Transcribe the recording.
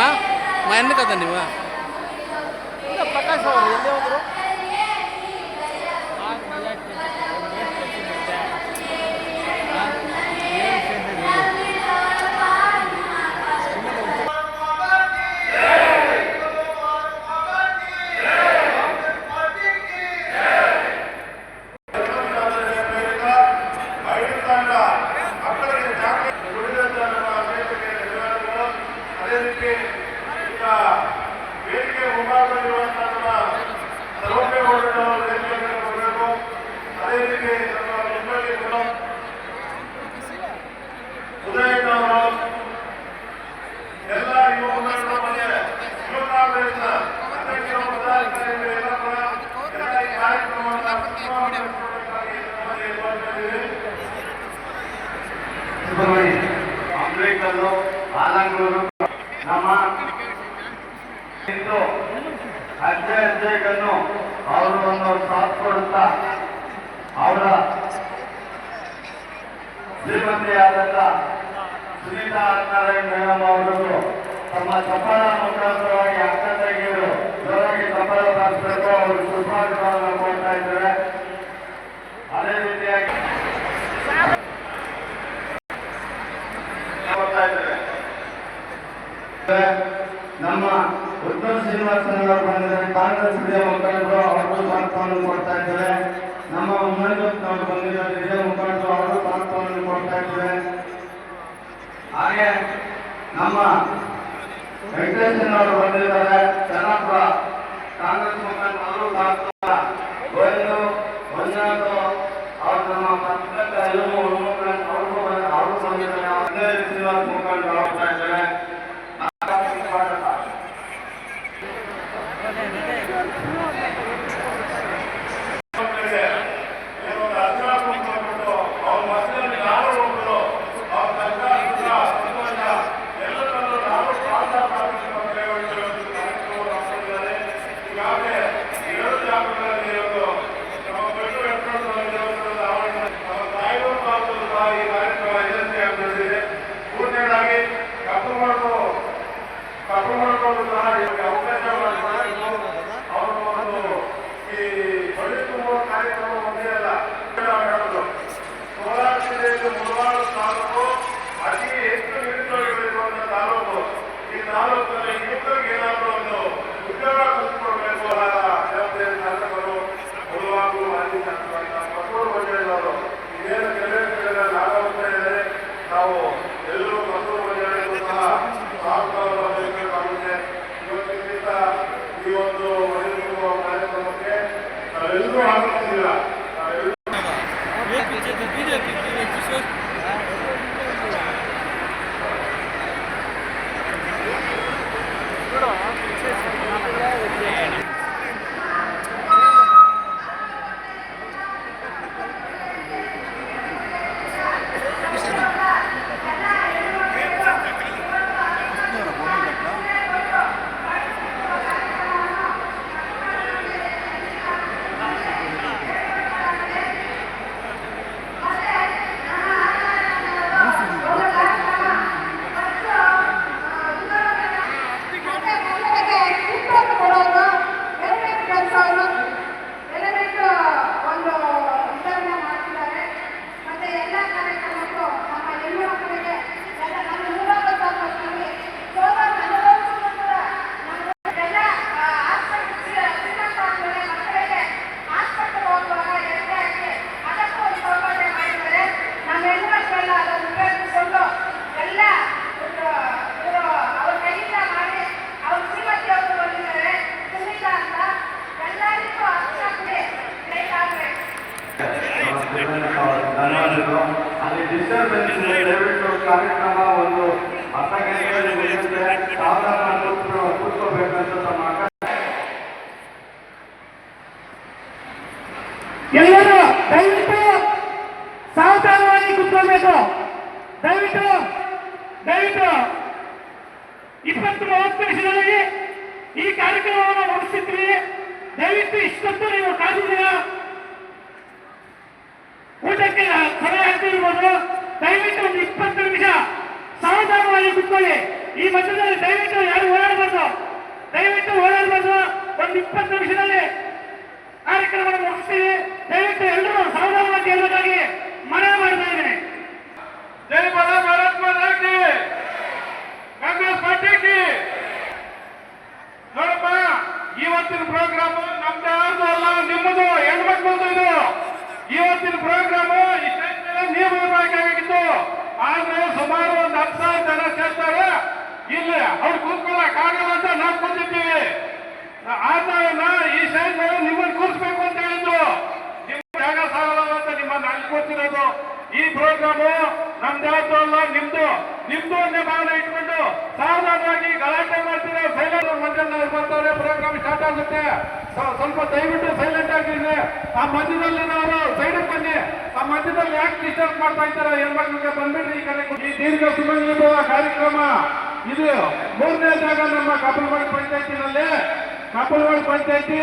మా మా అన్న కదండి మా. ప్రకాశం ಅಧ್ಯಕ್ಷರು ಪದಾಧಿಕಾರಿಗಳು ಎಲ್ಲ ಕೂಡ ಎಲ್ಲ ಈ ಕಾರ್ಯಕ್ರಮವನ್ನು ಉತ್ತಮವಾಗಿ ನಡೆಸಬೇಕಾಗಿ ನಮ್ಮಲ್ಲಿ ಏರ್ಪಡಿಸಿದ್ದೀವಿ. ಅಂಬೇಡ್ಕರ್ ಆಲಂಗೂರು ನಮ್ಮ ಇಂದು ಹೆಜ್ಜೆ ಹೆಜ್ಜೆಗನ್ನು ಅವರು ಒಂದು ಸಾಥ್ ಕೊಡುತ್ತಾ ಅವರ ಶ್ರೀಮತಿಯಾದಂಥ ಸುನೀತಾ ನಾರಾಯಣ ಮೇಡಮ್ ಅವರನ್ನು ತಮ್ಮ ಚಪ್ಪಾಳ ಮುಖಾಂತರವಾಗಿ ಅಕ್ಕ ತಂಗಿಯರು ಜೋರಾಗಿ ಚಪ್ಪಾಳ ಬಾರಿಸಬೇಕು ಅವರು ಸುಸ್ವಾಗತವನ್ನು ಕೊಡ್ತಾ ಇದ್ದಾರೆ. ಅದೇ ರೀತಿಯಾಗಿ ನಮ್ಮ ಉತ್ತಮ ಬಂದಿದ್ದಾರೆ. ಕಾಂಗ್ರೆಸ್ ಮುಖಂಡರು ಅವರು ಸ್ವಾಗತವನ್ನು ಕೊಡ್ತಾ ಇದ್ದಾರೆ. ನಮ್ಮ ಉಮ್ಮನವರು ಬಂದಿದ್ದಾರೆ ಹಿರಿಯ ಮುಖಂಡರು ಅವರು ಸ್ವಾಗತವನ್ನು ಕೊಡ್ತಾ ಇದ್ದಾರೆ ಹಾಗೆ ನಮ್ಮ ವೆಂಕಟೇಶನ್ ಅವರು ಬಂದಿದ್ದಾರೆ ಚೆನ್ನಾಪುರ ಕಾಂಗ್ರೆಸ್ ಮುಖಂಡರು ಅವರು ಸ್ವಾಗತ ಗೋವಿಂದು ಮಂಜುನಾಥ್ ಅವರು ನಮ್ಮ ಪತ್ರಿಕ ಎಲ್ಲರೂ ಮುಖಂಡ ಅವರು ಅವರು ಬಂದಿದ್ದಾರೆ ಅದೇ ಶ್ರೀನಿವಾಸ ಮುಖಂಡರು ಹೋಗ್ತಾ ಇದ್ದಾರೆ ಮಕ್ಕಳಿಗೆ ಕಾರ್ಯಕ್ರಮ ಒಂದು ಕೂತ್ಕೊ ಕೂತ್ಕೋಬೇಕಂತ ತಮ್ಮ ಎಲ್ಲರೂ ದಯವಿಟ್ಟು ಸಾವಧಾನವಾಗಿ ಕುತ್ಕೊಳ್ಬೇಕು. ದಯವಿಟ್ಟು ದಯವಿಟ್ಟು ಇಪ್ಪತ್ತು ಮೂವತ್ತು ಈ ಕಾರ್ಯಕ್ರಮವನ್ನು ಮುಗಿಸಿದ್ರಿ ದಯವಿಟ್ಟು ಇಷ್ಟೊತ್ತು ನೀವು ಕಾದಿದ್ದೀರ? ಊಟಕ್ಕೆ ಸಮಯ ಹಾಕಿರ್ಬೋದು. ದಯವಿಟ್ಟು ಒಂದು ಇಪ್ಪತ್ತು ಸಾವಧಾನವಾಗಿ ಕುತ್ಕೊಳ್ಳಿ. ಈ ಮಧ್ಯದಲ್ಲಿ ದಯವಿಟ್ಟು ಯಾರು ಓಡಾಡಬಾರ್ದು? ದಯವಿಟ್ಟು ಓಡಾಡಬಾರ್ದು. ಒಂದು ಇಪ್ಪತ್ತು ನಿಮಿಷದಲ್ಲಿ ಕಾರ್ಯಕ್ರಮವನ್ನು ಮುಗಿಸ್ತೀವಿ. ದಯವಿಟ್ಟು ಎಲ್ಲರೂ ಸಾವಧಾನವಾಗಿ ಗೆಲ್ಲಬೇಕಾಗಿ ಮನವಿ ಮಾಡ್ತಾ ಇದ್ದೀನಿ. ನೋಡಪ್ಪ ಇವತ್ತಿನ ಪ್ರೋಗ್ರಾಮ್ ನಮ್ದು ಅಲ್ಲ, ನಿಮ್ಮದು ಹೆಣ್ಮಕ್ಳದು ಇದು. ಇವತ್ತಿನ ಪ್ರೋಗ್ರಾಮ್ ನೀವು ಆದ್ರೆ ಸುಮಾರು ಒಂದು ಹತ್ತು ಸಾವಿರ ಜನ ಸೇರ್ತಾರೆ. ಇಲ್ಲಿ ಅವ್ರು ಕೂತ್ಕೊಳ್ಳಕ್ ಆಗಲ್ಲ ಅಂತ ನಾವು ಕೂತಿದ್ದೀವಿ ನಾ ಈ ಮೇಲೆ ನಿಮ್ಮನ್ನು ಕೂರಿಸ್ಬೇಕು ಅಂತ ಹೇಳಿದ್ರು. ನಿಮ್ಮ ಜಾಗ ಸಾಗಲ್ಲ ಅಂತ ನಿಮ್ಮನ್ನ ಅಲ್ಲಿ ಕೂತಿರೋದು ಈ ಪ್ರೋಗ್ರಾಮು ನಮ್ದು ಯಾವ್ದು ಅಲ್ಲ, ನಿಮ್ದು. ನಿಮ್ದು ಒಂದೇ ಭಾವನೆ ಇಟ್ಕೊಂಡು ಸಾವಧಾನವಾಗಿ ಗಲಾಟೆ ಮಾಡ್ತೀರಾ ಸೈಲೆಂಟ್ ಮಧ್ಯಾಹ್ನ ಬರ್ತಾರೆ, ಪ್ರೋಗ್ರಾಮ್ ಸ್ಟಾರ್ಟ್ ಆಗುತ್ತೆ. ಸ್ವಲ್ಪ ದಯವಿಟ್ಟು ಸೈಲೆಂಟ್ ಆಗಿದ್ರೆ ಆ ಮಧ್ಯದಲ್ಲಿ ನಾವು ಸೈಡ್ ಬನ್ನಿ. ಮಧ್ಯದಲ್ಲಿ ಯಾಕೆ ಡಿಸ್ಟರ್ಬ್ ಮಾಡ್ತಾ ಇದ್ದಾರೆ ಹೆಣ್ಮಕ್ಳಿಗೆ ಬಂದ್ಬಿಟ್ಟು ಈ ಕಡೆ ಈ ದೀರ್ಘ ಸುಮಂಗಲಿಸುವ ಕಾರ್ಯಕ್ರಮ, ಇದು ಮೂರನೇ ಜಾಗ ನಮ್ಮ ಕಾಪಲ್ವಾಡಿ ಪಂಚಾಯತಿನಲ್ಲಿ. ಕಾಪಲ್ವಾಡಿ ಪಂಚಾಯತಿ